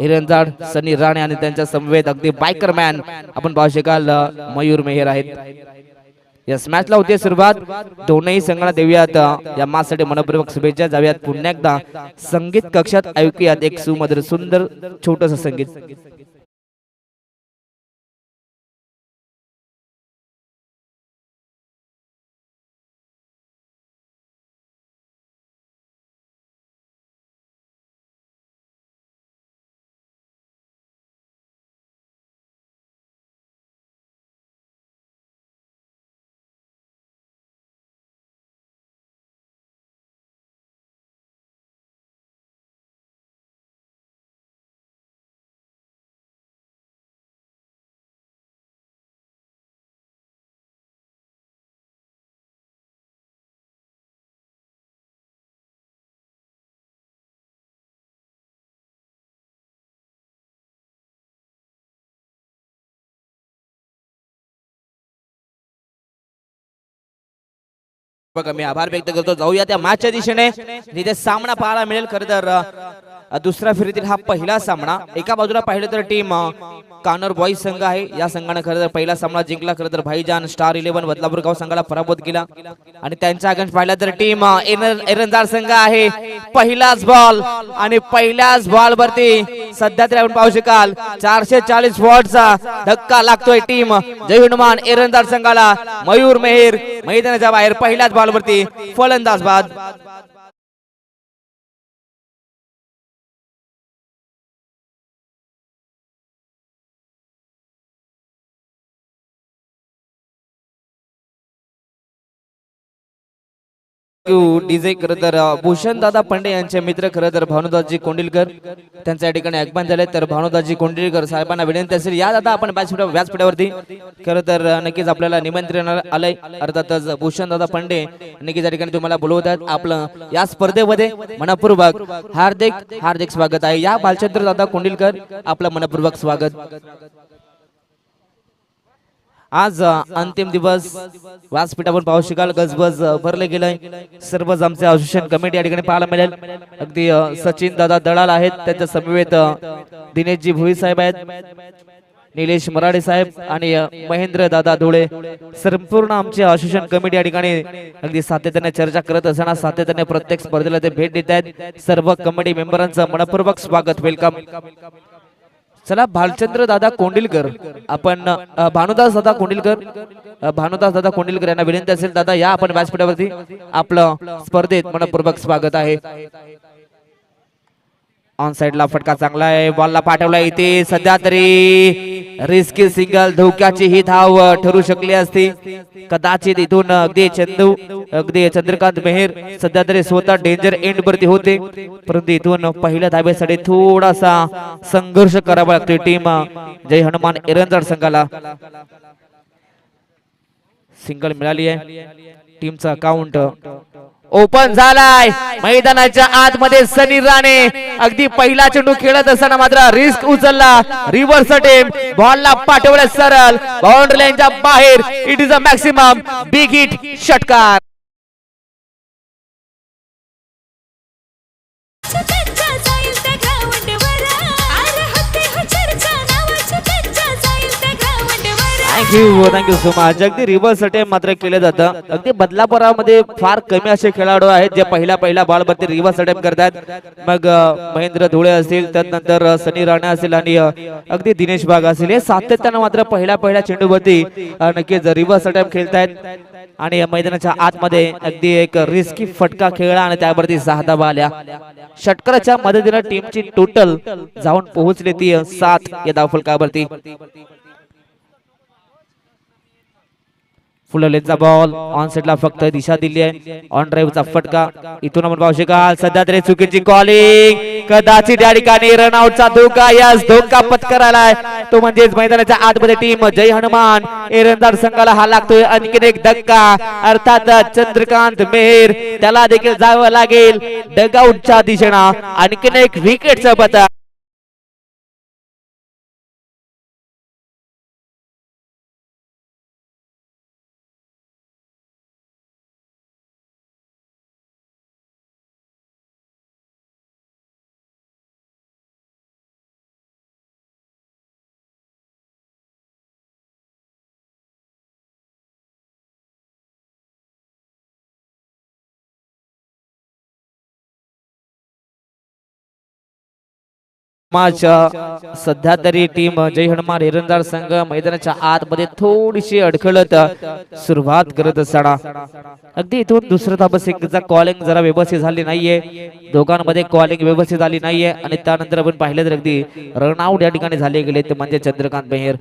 हिरणजाड सनी राणे आणि त्यांच्या समवेत अगदी बायकर मॅन आपण पाहू शकाल मयूर मेहर आहेत. या मॅचला होते सुरुवात. दोनही संघाला देऊयात. या मासाठी मनपूर्वक शुभेच्छा. जाऊयात पुन्हा एकदा. संगीत कक्षात ऐकूयात एक सुमधुर सुंदर छोटस संगीत. बघा मी आभार व्यक्त करतो. जाऊया त्या मॅचच्या दिशेने. जिथे सामना पाहायला मिळेल खरं तर दुसऱ्या फेरीतील हा पहिला सामना. एका बाजूला पाहिलं तर टीम कानर बॉईज संघ आहे. या संघाने खरं तर पहिला सामना जिंकला. खरं तर भाईजान स्टार इलेव्हन बदलापूर गाव संघाला पराभूत केला. आणि त्यांच्या अगेन्स्ट पाहिला तर टीम एरंदार संघ आहे. पहिलाच बॉल आणि पहिल्याच बॉल वरती सध्या तरी आपण पाहू शकाल चारशे चाळीस वॉटचा धक्का लागतोय टीम. जय हनुमान एरंदार संघाला मयूर मेहेर मैदानाच्या बाहेर पहिल्याच बॉलवरती फलंदाज बाद. डीजे खरं तर भूषण दादा पंडे यांचे मित्र खरं तर भानुदासजी कोंडिलकर. त्यांच्या ठिकाणी आगमन झाले तर भानुदासजी कोंडिलकर साहेबांना विनंती असेल या दादा आपण व्यासपीठावरती. खरं तर नक्कीच आपल्याला निमंत्रण आलंय. अर्थातच भूषण दादा पंडे नक्कीच या ठिकाणी तुम्हाला बोलवतात. आपलं या स्पर्धेमध्ये मनपूर्वक हार्दिक हार्दिक स्वागत आहे. या बालचंद्र दादा कोंडिलकर आपलं मनपूर्वक स्वागत. आज अंतिम दिवस व्यासपीठावर पाहू शकाल. गजबज भरले गेलंय. सर्वच आमचे असोसिएशन कमिटी या ठिकाणी पाहायला मिळेल. अगदी सचिन दादा दलाल आहेत. त्यांच्या समवेत दिनेशजी भुई साहेब आहेत. निलेश मराडे साहेब आणि महेंद्र दादा धुळे. संपूर्ण आमचे असोसिएशन कमिटी या ठिकाणी अगदी सातत्याने चर्चा करत असताना सातत्याने प्रत्येक स्पर्धेला ते भेट देत आहेत. सर्व कमिटी मेंबरांचं मनपूर्वक स्वागत. वेलकम चला भालचंद्र दादा कोंडिलकर. आपण भानुदास दादा कोंडिलकर. भानुदास दादा कोंडिलकर यांना विनंती असेल दादा या आपण व्यासपीठावरती आपलं स्पर्धेत मनपूर्वक स्वागत आहे. ऑन साइडला फटका चांगला आहे बॉलला पाठवला इथे सध्या तरी. रिस्की सिंगल धोक्याची ही धाव ठरू शकली असती. कदाचित इथून अगदी चंदू अगदी चंद्रकांत मेहर सध्या तरी स्वतः डेंजर एंड वरती होते. परंतु इथून पहिल्या धाब्यासाठी थोडासा संघर्ष करावा लागतो टीम जय हनुमान एरंजड संघाला. सिंगल मिळाली आहे. टीमचा अकाउंट ओपन झालाय. मैदानाच्या आतमध्ये सनी राणे. अगदी पहिला चेंडू खेळत असताना मात्र रिस्क उचलला. रिव्हर्स टेम बॉलला पाठवलं सरळ. बाउंड्री लाईनच्या बाहेर. It is a maximum big hit षटकार. Thank you thank you so much अगदी रिव्हर्स अटेम्प मात्र केलं जातं. अगदी बदलापुरामध्ये फार कमी असे खेळाडू आहेत जे पहिल्या पहिल्या बॉलवरती रिव्हर्स अटेम्प करतात. मग महेंद्र धुळे असतील त्यानंतर सनी राणा असेल आणि अगदी दिनेश बाग असेल. हे सातत्यानं मात्र पहिल्या पहिल्या चेंडूवरती अ, नक्कीच रिव्हर्स अटेम्प खेळतायत. आणि या मैदानाच्या आतमध्ये अगदी एक रिस्की फटका खेळला आणि त्यावरती सहा धावा आल्या. षटकाराच्या मदतीनं टीमची टोटल जाऊन पोहोचली ती सात या धावफलकावरती. फुलवलेचा बॉल ऑन सेटला फक्त दिशा दिली आहे. ऑन ड्राईव्हचा फटका. इथून आपण पाहू शकाल. सध्या तरी चुकीची कॉलिंग कदाचित या ठिकाणी रनआउटचा धोका यास धोका पत्करायलाय तो म्हणजेच मैदानाच्या आतमध्ये टीम जय हनुमान. एरंदार संघाला हा लागतोय. आणखीन एक धक्का. अर्थात चंद्रकांत मेहर. त्याला देखील जावं लागेल. डगआउटच्या दिशेनं. आणखीन एक विकेटचं पतक सध्या तरी टीम जय हनुमान हिरणदार संघ मैदानाच्या आतमध्ये थोडीशी अडखळत सुरुवात करत असताना. अगदी इथून दुसरं धाबसिंगचा कॉलिंग जरा व्यवस्थित झाली नाहीये. दोघांमध्ये कॉलिंग व्यवस्थित झाली नाहीये आणि त्यानंतर आपण पाहिलं तर अगदी रनआउट या ठिकाणी झाले गेले ते म्हणजे चंद्रकांत मेहर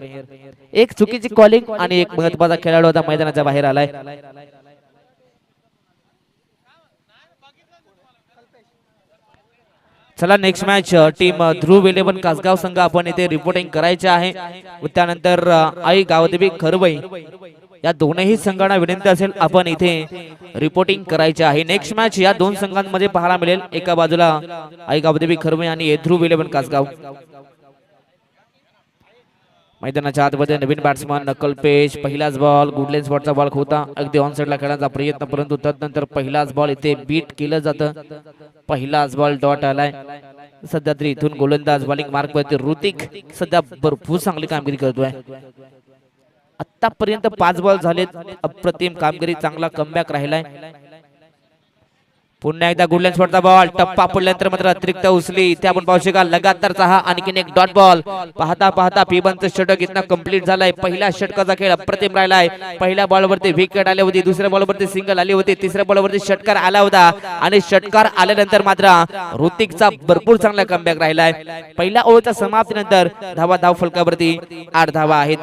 एक चुकीची कॉलिंग आणि एक महत्त्वाचा खेळाडू आता मैदानाच्या बाहेर आलाय. चला next match team Dhruv eleven Kasgaon संघ आपण इथे रिपोर्टिंग करायचे आहे. व त्यानंतर uh, आई गावदेवी खरवई या दोनही संघांना विनंती असेल आपण इथे रिपोर्टिंग करायचे आहे. नेक्स्ट मॅच या दोन संघांमध्ये पाहायला मिळेल. एका बाजूला आई गावदेवी खरवई आणि ध्रुव इलेव्हन कासगाव मैदानाच्या आतमध्ये नवीन बॅट्समन नकल पेश पहिलाच बॉल गुडलेन स्पॉटचा बॉल होता. अगदी ऑन साईडला खेळण्याचा प्रयत्न परंतु तदनंतर पहिलाच बॉल इथे बीट केलं जातं. पहिलाच बॉल डॉट आलाय. सध्या तरी इथून गोलंदाज बॉलिंग मार्क वरती ऋतिक सध्या भरपूर चांगली कामगिरी करतोय. आतापर्यंत पाच बॉल झालेत. अप्रतिम कामगिरी चांगला कमबॅक राहिलाय. पुन्हा एकदा गुडलँड स्पॉटचा बॉल टप्पा पडल्यानंतर मात्र अतिरिक्त उचली इथे आपण पाहू शकाल लगातारचा हा आणखीन एक डॉट बॉल पाहता पाहता पिबनचं षटक इतना कंप्लीट झालाय. पहिला षटकाचा खेळ अप्रतिम राहिलाय. पहिल्या बॉलवरती विकेट आली होती दुसऱ्या बॉलवरती सिंगल आली होती तिसऱ्या बॉलवरती षटकार आला होता. आणि षटकार आल्यानंतर मात्र ऋतिकचा भरपूर चांगला कमबॅक राहिलाय. पहिल्या ओव्हरच्या समाप्तीनंतर धावा धाव फलकावरती आठ धावा आहेत.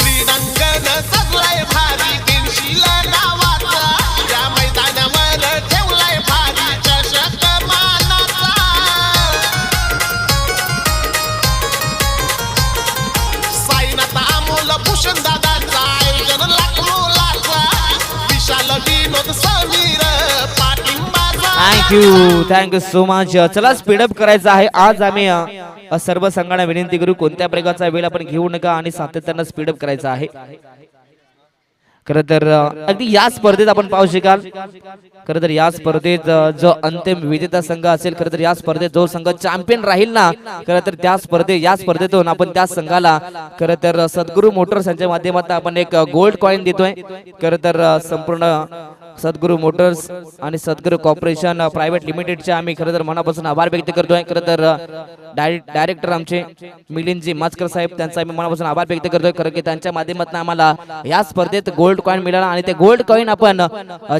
Shrirangan thank you thank you so much चला स्पीडअप करायचं आहे. आज आम्ही सर्व संघांना विनंती करू कोणत्या प्रकारचा वेळ आपण घेऊ नका आणि सातत्यानं स्पीडअप करायचा आहे. खर तर अगदी या स्पर्धेत आपण पाहू शकाल. खर तर या स्पर्धेत जो अंतिम विजेता संघ असेल खर तर या स्पर्धेत जो संघ चॅम्पियन राहील ना खर तर त्या स्पर्धे या स्पर्धेतून आपण त्या संघाला खर तर सद्गुरू मोटर्स यांच्या माध्यमातून आपण एक गोल्ड कॉईन देतोय. खर तर संपूर्ण सद्गुरू मोटर्स आणि सद्गुरू कॉर्पोरेशन प्रायव्हेट लिमिटेडचे आम्ही खरं तर मनापासून आभार व्यक्त करतोय. खरं तर डायरेक्टर आमचे मिलिंदजी माचकर साहेब त्यांचा आम्ही मनापासून आभार व्यक्त करतोय. खरं की त्यांच्या माध्यमातून आम्हाला या स्पर्धेत गोल्ड कॉइन मिळाला आणि ते गोल्ड कॉइन आपण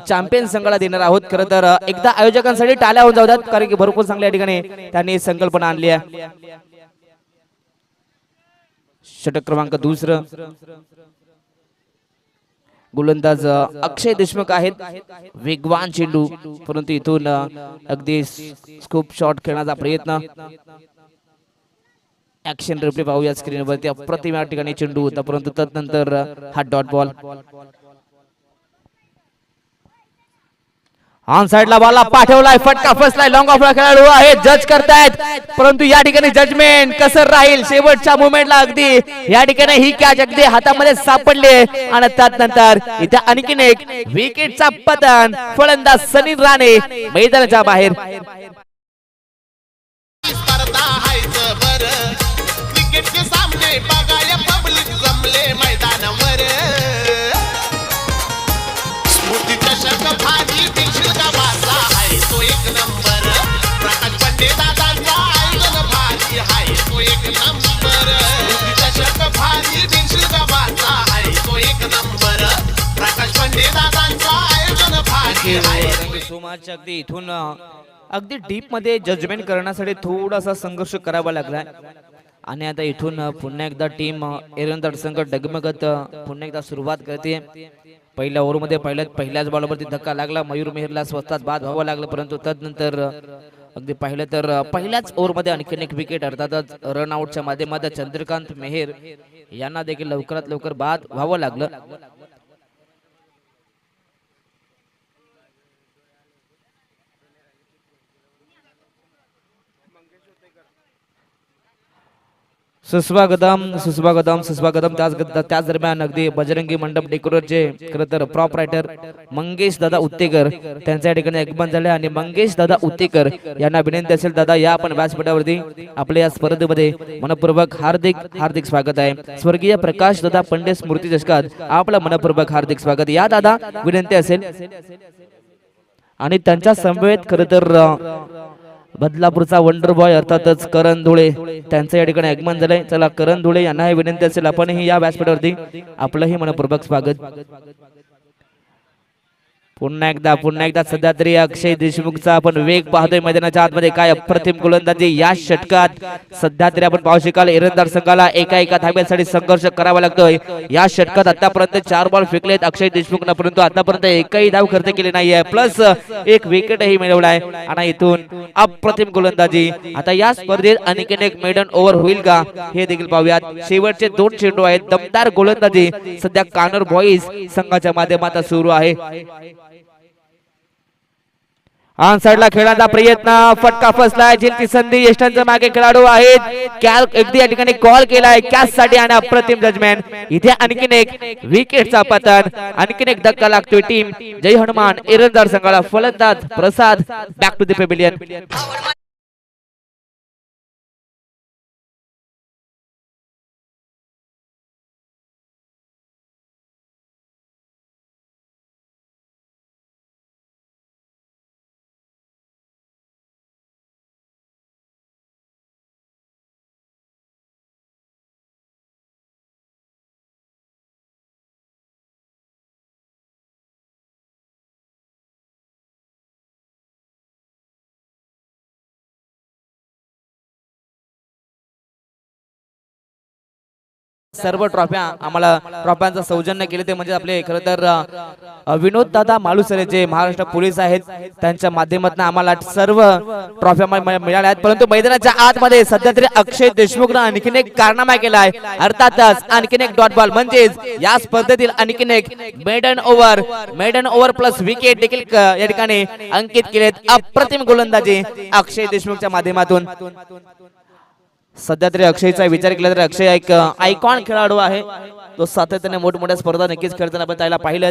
चॅम्पियन संघाला देणार आहोत. खरं तर एकदा आयोजकांसाठी टाळ्या होऊन जाऊ कारण की भरपूर चांगल्या ठिकाणी त्यांनी संकल्पना आणली आहे. षटक क्रमांक दुसरं. गोलंदाज अक्षय देशमुख आहेत. वेगवान चेंडू परंतु इथून अगदी स्कूप शॉट खेळण्याचा प्रयत्न. ऍक्शन रिप्ले पाहूया स्क्रीनवरती अप्रतिम या ठिकाणी चेंडू होता परंतु तत्नंतर हा डॉट बॉल ऑन साइडला बॉलला पाठवलाय फटका फसलाय लॉंग ऑफ खेळाडू आहे जज करतायत. परंतु या ठिकाणी जजमेंट कसं राहील? शेवटच्या मुवमेंटला अगदी या ठिकाणी ही कॅच अगदी हातामध्ये सापडले. आणि त्यानंतर इथे आणखीन एक विकेटचा पतन फलंदाज सनील राणे मैदानाच्या बाहेर. स्पर्धा हायच बर क्रिकेटचे सामने बघाय पब्लिक जमले मैदानावर स्मृती चषक भारी देखील गावाचा आहे तो एक नंबर प्रकाश पंडे दादांचा आयोजन भारी आहे तो एक नंबर स्मृती चषक भारी देखील गावाचा आहे तो एक नंबर प्रकाश पंडे दादांचा आयोजन भारी आहे सो मच अगदी इथून अगदी डीपमध्ये जजमेंट करण्यासाठी थोडासा संघर्ष करावा लागलाय. आणि आता इथून पुन्हा एकदा टीम एरंदाड संघ डगमगत पुन्हा एकदा सुरुवात करते. पहिल्या ओव्हरमध्ये पहिल्या पहिल्याच बॉलवरती धक्का लागला. मयूर मेहरला स्वतःच बाद व्हावं लागलं परंतु तदनंतर अगदी पाहिलं तर पहिल्याच ओव्हरमध्ये आणखीन एक विकेट अर्थातच रन आउटच्या माध्यमात चंद्रकांत मेहेर यांना देखील लवकरात लवकर बाद व्हावं लागलं. सुस्वागतम सुस्वागतम सुस्वागतम. त्याच त्याच दरम्यान अगदी बजरंगी मंडप डेकोरेटचे खरं तर प्रॉप रायटर मंगेश दादा उत्तेकर त्यांच्या या ठिकाणी आगमन झाले आणि मंगेश दादा उत्तेकर यांना विनंती असेल दादा या आपण व्यासपीठावरती आपल्या या स्पर्धेमध्ये मनपूर्वक हार्दिक हार्दिक स्वागत आहे. स्वर्गीय प्रकाश दादा पंडित स्मृती दशकात आपलं मनपूर्वक हार्दिक स्वागत. या दादा विनंती असेल. आणि त्यांच्या समवेत खरं तर बदलापूरचा वंडर बॉय अर्थातच करण धुळे. त्यांचं या ठिकाणी आगमन झालंय. चला करण धुळे यांना विनंती असेल आपणही या व्यासपीठावरती आपलंही मनपूर्वक स्वागत. पुन्हा एकदा पुन्हा एकदा सध्या तरी अक्षय देशमुखचा आपण वेग पाहतोय मैदानाच्या आतमध्ये. काय अप्रतिम गोलंदाजी या षटकात. सध्या तरी आपण पाहू शकाल इरंदार संघाला एका एका धाब्यासाठी संघर्ष करावा लागतोय. या षटकात आतापर्यंत चार बॉल फेकलेत अक्षय देशमुखनं परंतु आतापर्यंत एकही धाव खर्च केली नाहीये. प्लस एक विकेटही मिळवलाय. आणि इथून अप्रतिम गोलंदाजी. आता या स्पर्धेत अनेक एक मेडन ओव्हर होईल का? हे देखील पाहूयात. शेवटचे दोन चेंडू आहेत. दमदार गोलंदाजी. सध्या कानर बॉईज संघाच्या माध्यमात सुरू आहे. ऑन साइडला खेळण्याचा प्रयत्न फटका फसलाय जिंकची संधी यष्टांच्या मागे खेळाडू आहेत. कॅल अगदी या ठिकाणी कॉल केलाय कॅच साठी आणि अप्रतिम जजमेंट. इथे आणखीन एक विकेटचा पतन आणखीन एक धक्का लागतोय टीम जय हनुमान एरंदार संघाला फलंदाज Prasad back to the pavilion सर्व ट्रॉफ्या आम्हाला ट्रॉफ्यांचं सौजन्य केले ते म्हणजे आपले खरं तर विनोद दादा मालुसरे जे महाराष्ट्र पोलीस आहेत त्यांच्या माध्यमातून आम्हाला सर्व ट्रॉफ्या मिळाल्या आहेत. परंतु मैदानाच्या आतमध्ये सध्या तरी अक्षय देशमुखनं आणखीन एक कारनामा केला आहे. अर्थातच आणखीन एक डॉट बॉल म्हणजेच या स्पर्धेतील आणखीन एक maiden over maiden over plus wicket देखील या ठिकाणी अंकित केलेत अप्रतिम गोलंदाजी अक्षय देशमुखच्या माध्यमातून. सध्या तरी अक्षयचा विचार केला तर अक्षय एक आयकॉन खेळाडू आहे. तो सातत्याने मोठमोठ्या स्पर्धा नक्कीच खेळताना आपण त्याला पाहिलं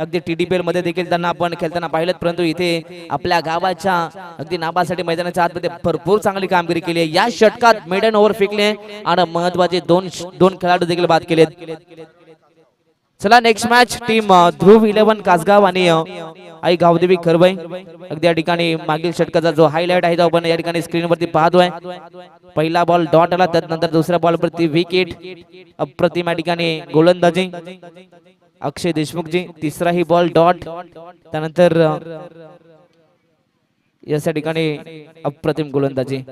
अगदी टीडीपीएलमध्ये देखील त्यांना आपण खेळताना पाहिलं परंतु इथे आपल्या गावाच्या अगदी नाबासाठी मैदानाच्या आतमध्ये भरपूर चांगली कामगिरी केली आहे. या षटकात मेडन ओव्हर फेकले आणि महत्त्वाचे दोन दोन खेळाडू देखील बाद केलेत. चला next match team Dhruv eleven Kasgaon आणि आई गावदेवी खरबाई. अगदी या ठिकाणी मागील षटकाचा जो हायलाइट आहे तो आपण या ठिकाणी स्क्रीनवरती पाहतोय. पहिला बॉल डॉट आला त्यानंतर दुसऱ्या बॉल वरती विकेट अप्रतिम या ठिकाणी गोलंदाजी. अक्षय देशमुखजी तिसराही बॉल डॉट त्यानंतर याच्या ठिकाणी अप्रतिम गोलंदाजी.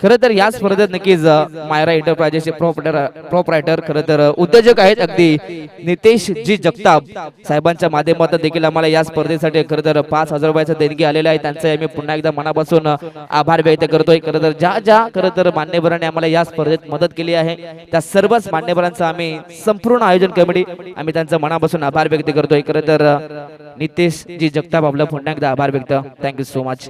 खरं तर या स्पर्धेत नक्कीच मायरा एंटरप्राइजेसचे प्रोपरायटर खरं तर उद्योजक आहेत अगदी. नितेश जी जगताप साहेबांच्या माध्यमातून देखील आम्हाला या स्पर्धेसाठी खरं तर पाच हजार रुपयाचं देणगी आलेलं आहे. त्यांचं मी पुन्हा एकदा मनापासून आभार व्यक्त करतोय. खरं तर ज्या ज्या खरं तर मान्यवरांनी आम्हाला या स्पर्धेत मदत केली आहे त्या सर्वच मान्यवरांचं आम्ही संपूर्ण आयोजन कमिटी आम्ही त्यांचं मनापासून आभार व्यक्त करतोय. खरं तर नितेश जी जगताप आपलं पुन्हा एकदा आभार व्यक्त. Thank you so much.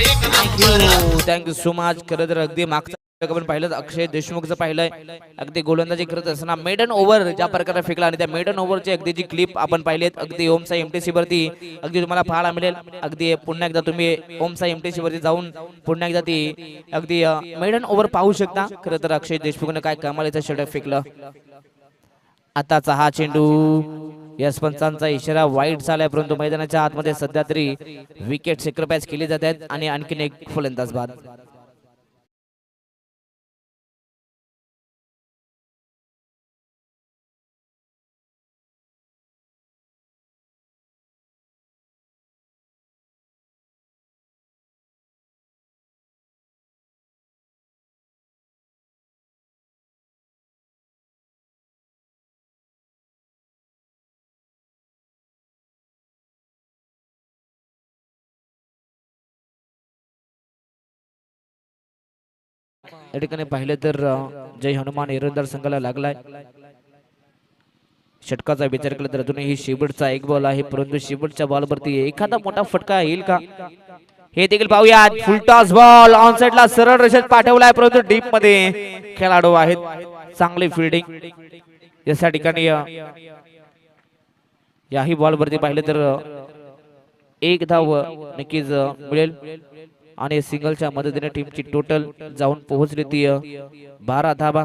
एक number. Thank you so much खरं तर अगदी मागचं आपण पाहिलं अक्षय देशमुखचं पाहिलंय अगदी गोलंदाजी करत असताना मेडन ओव्हर ज्या प्रकारे फेकला आणि त्या मेडन ओव्हरची अगदी जी क्लिप आपण पाहिलीत अगदी ओमसा एमटीसी वरती अगदी तुम्हाला पाहायला मिळेल. अगदी पुन्हा एकदा तुम्ही ओमसा एमटीसी वरती जाऊन पुन्हा एकदा ती अगदी मेडन ओव्हर पाहू शकता. खरं तर अक्षय देशमुखनं काय कमालीचं षटक फेकलं. आताचा हा चेंडू यस पंचांचा इशारा वाईट झालाय परंतु मैदानाच्या आतमध्ये सध्या तरी विकेट सेक्रिफाईस केली जात आहेत आणि आणखीन एक फलंदाज बाद. या ठिकाणी पाहिलं तर जय हनुमान एरंदार संघाला लागलाय. षटकाचा विचार केला तर अजूनही शेवटचा एक बॉल आहे परंतु शेवटच्या बॉलवरती एखादा मोठा फटका येईल का? हे देखील पाहूयात. फुल टॉस बॉल साइडला सरळ रेषेत पाठवलाय परंतु डीपमध्ये खेळाडू आहेत. चांगली फिल्डिंग या ठिकाणी याही बॉल वरती पाहिलं तर एक धाव नक्कीच मिळेल. आणि सिंगलच्या मदतीने टीमची टोटल जाऊन पोहोचली ती बारा धाबा.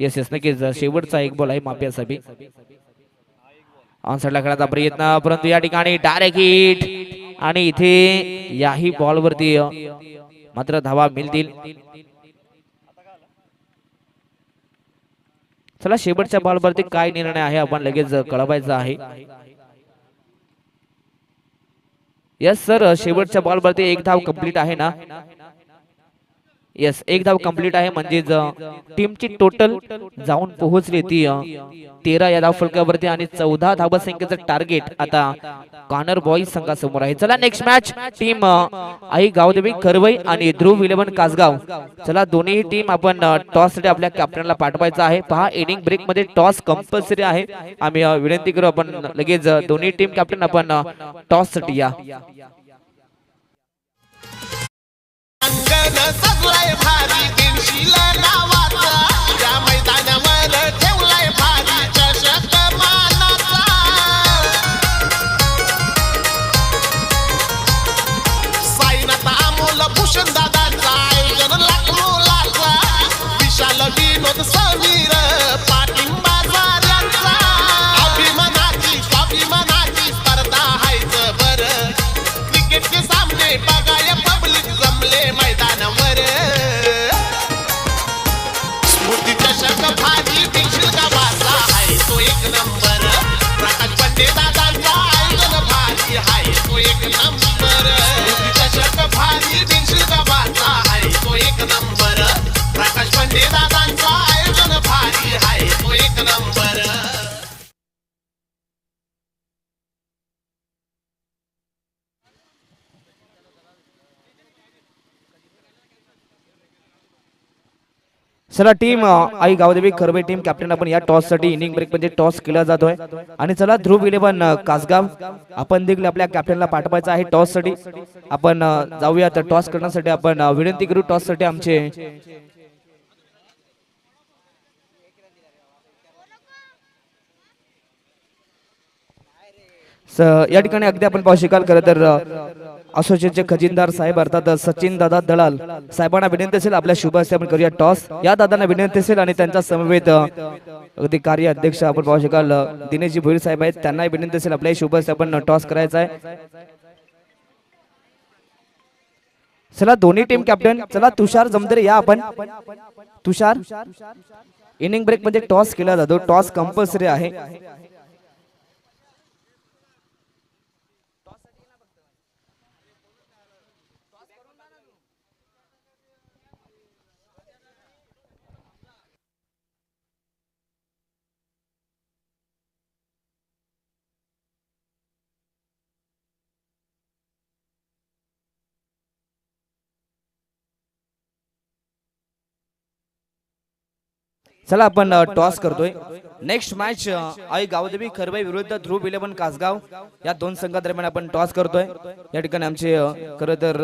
येस येस नक्कीच. शेवटचा एक बॉल आहे माफियासाठी. ऑनसाईडला खेळायचा प्रयत्न. परंतु या ठिकाणी डायरेक्ट हिट आणि इथे याही बॉल वरती मात्र धावा मिळतील. चला शेवटच्या बॉल वरती काय निर्णय आहे? आपण लगेच कळवायचा आहे. यस सर शेवटच्या बॉल वरती एक धाव कंप्लीट आहे ना? येस एक धाव कंप्लीट आहे म्हणजेच टीमची टोटल जाऊन पोहोचली ती तेरा या धाव फलकावरती आणि चौदा धाव संख्येचं टार्गेट आता कॉर्नर बॉईज संघासमोर आहे. चला next match team Aai Gavdevi Karavai आणि ध्रुव इलेव्हन कासगाव. चला दोन्ही टीम आपण टॉससाठी आपल्या कॅप्टनला पाठवायचा आहे. पहा इनिंग ब्रेकमध्ये टॉस कंपल्सरी आहे. आम्ही विनंती करू आपण लगेच दोन्ही टीम कॅप्टन आपण टॉससाठी या. अंगण सजलाय भारी दिनशीला नावा. चला team Aai Gavdevi Kharbe team captain आपण या टॉससाठी इनिंग ब्रेक म्हणजे टॉस केला जातोय. आणि चला ध्रुव इलेव्हन कासगाव. आपण देखील आपल्या कॅप्टनला पाठवायचं आहे टॉससाठी. आपण जाऊया. तर टॉस करण्यासाठी आपण विनंती करू टॉससाठी आमचे स- या ठिकाणी अगदी आपण पाहू शकाल खरं तर असोसिएटचे खजिनदार साहेब अर्थात सचिन दादा दलाल साहेबांना विनंती असेल आपल्या शुभ हस्ते आपण करूया टॉस. या दादांना विनंती असेल आणि त्यांच्या समवेत अगदी कार्य अध्यक्ष आपण पाहू शकाल दिनेशजी भोईर साहेब आहेत. त्यांनाही विनंती असेल आपल्या शुभ हस्ते आपण टॉस करायचा आहे. चला दोन्ही टीम कॅप्टन चला तुषार जमदरे या आपण. तुषार इनिंग ब्रेकमध्ये टॉस केला जातो. टॉस कंपल्सरी आहे. चला आपण टॉस करतोय. नेक्स्ट मॅच आई गावदेवी खरबाई विरुद्ध ध्रुव इलेव्हन कासगाव. या दोन संघादरम्यान आपण टॉस करतोय. या ठिकाणी आमचे खरं तर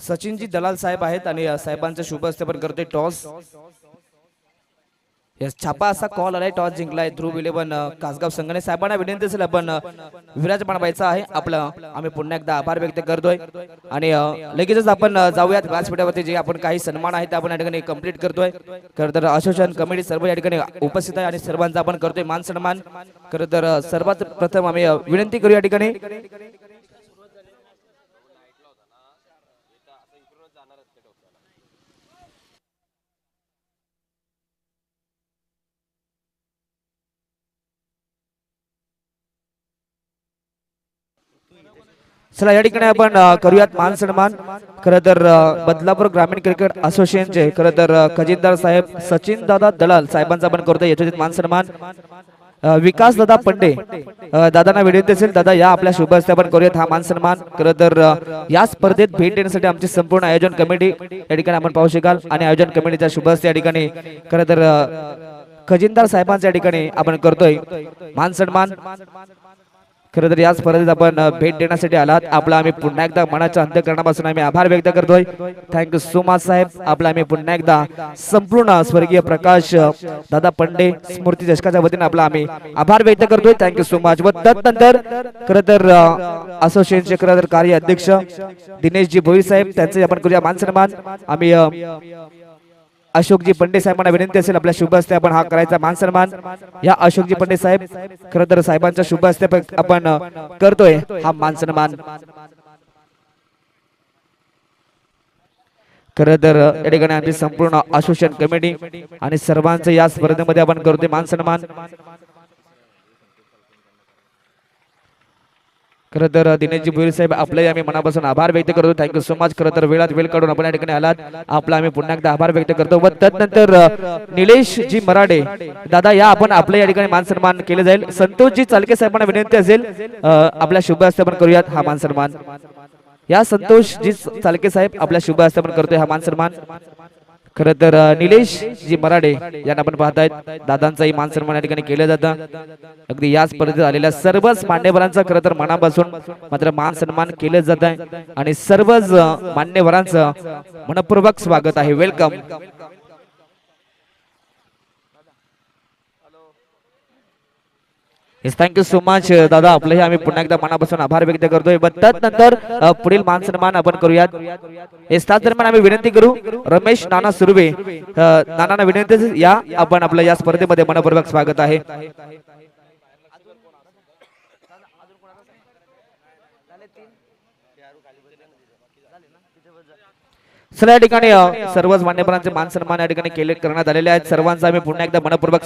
सचिनजी दलाल साहेब आहेत आणि साहेबांचं शुभ करतोय टॉस यस छापा असा कॉल आलाय टॉस जिंकलाय ध्रुव इलेव्हन कासगाव संघाने साहेबांना विनंती असेल आपण विराजमान विराज आहे आपलं आम्ही पुन्हा एकदा आभार व्यक्त करतोय आणि लगेचच आपण जाऊयात व्यासपीठावरती जे आपण काही सन्मान आहेत ते आपण या ठिकाणी कंप्लीट करतोय खरं तर असोसिएशन कमिटी सर्व या ठिकाणी उपस्थित आहे आणि सर्वांचा आपण करतोय मान सन्मान खरं तर सर्वात प्रथम आम्ही विनंती करू या ठिकाणी चला या ठिकाणी आपण करूयात मान सन्मान. खरं तर बदलापूर ग्रामीण क्रिकेट असोसिएशनचे खरं तर खजिनदार साहेब सचिन दादा दलाल साहेबांचा आपण करतोय याच्यात मान सन्मान. विकास दादा पंडे दादांना विनंती असेल दादा या आपल्या शुभ आपण करूयात हा मान सन्मान. खरं तर या स्पर्धेत भेट देण्यासाठी आमची संपूर्ण आयोजन कमिटी या ठिकाणी आपण पाहू शकाल. आणि आयोजन कमिटीचा शुभ या ठिकाणी खरं तर खजिनदार साहेबांच्या या ठिकाणी आपण करतोय. मान सन्मान. खरं तर या स्पर्धेत आपण भेट देण्यासाठी आलात. आपला आम्ही पुन्हा एकदा मनाच्या अंत्यकरणापासून आम्ही आभार व्यक्त करतोय. थँक्यू सो मच साहेब. आपला आम्ही पुन्हा एकदा संपूर्ण स्वर्गीय प्रकाश दादा पंडे स्मृती चषकाच्या वतीने आपला आम्ही आभार व्यक्त करतोय. थँक्यू सो मच व तदनंतर खरं तर असोसिएशनचे खरं तर कार्य अध्यक्ष दिनेशजी भोई साहेब त्यांचे आपण करूया मान सन्मान आम्ही अशोकजी पंडे साहेबांना विनंती असेल आपल्या शुभ हस्ते आपण हा करायचा मान सन्मान. या अशोकजी पंडे साहेब खरं तर साहेबांच्या शुभ हस्ते आपण करतोय हा मान सन्मान. खरं तर या ठिकाणी आमची संपूर्ण असोसिएशन कमिटी आणि सर्वांचं या स्पर्धेमध्ये आपण करतोय मान सन्मान. खरं तर दिनेशजी भोईर साहेब आपले आम्ही मनापासून आभार व्यक्त करतो. थँक्यू सो मच खरं तर वेळात वेळ काढून आपण या ठिकाणी आलात. आपला आम्ही पुन्हा एकदा आभार व्यक्त करतो. व त्यानंतर निलेश जी मराडे दादा या आपण आपल्या या ठिकाणी मान सन्मान केले जाईल. संतोषजी चालके साहेबांना विनंती असेल आपल्या शुभ आपण करूयात हा मान सन्मान. या संतोष जी चालके साहेब आपल्या शुभ आपण करतोय हा मान सन्मान. खरं तर निलेश जी मराडे यांना आपण पाहतायत दादांचाही मान सन्मान या ठिकाणी केलं जातं. अगदी या स्पर्धेत आलेल्या सर्वच मान्यवरांचं खरं तर मनापासून मात्र मान सन्मान केलं जात आहे. आणि सर्वच मान्यवरांचं मनपूर्वक स्वागत आहे. Welcome yes thank you so much दादा आपलंही आम्ही पुन्हा एकदा मनापासून आभार व्यक्त करतोय. पण त्यानंतर uh, पुढील मान सन्मान आपण करूयात. येस त्याच दरम्यान आम्ही विनंती करू रमेश नाना सुर्वे नाना नानांना विनंती या आपण आपल्या या स्पर्धेमध्ये मनपूर्वक स्वागत आहे. सर या ठिकाणी uh, सर्वच मान्यवरांचे मान सन्मान या ठिकाणी केले करण्यात आलेले आहेत. सर्वांचा आम्ही पुन्हा एकदा मनपूर्वक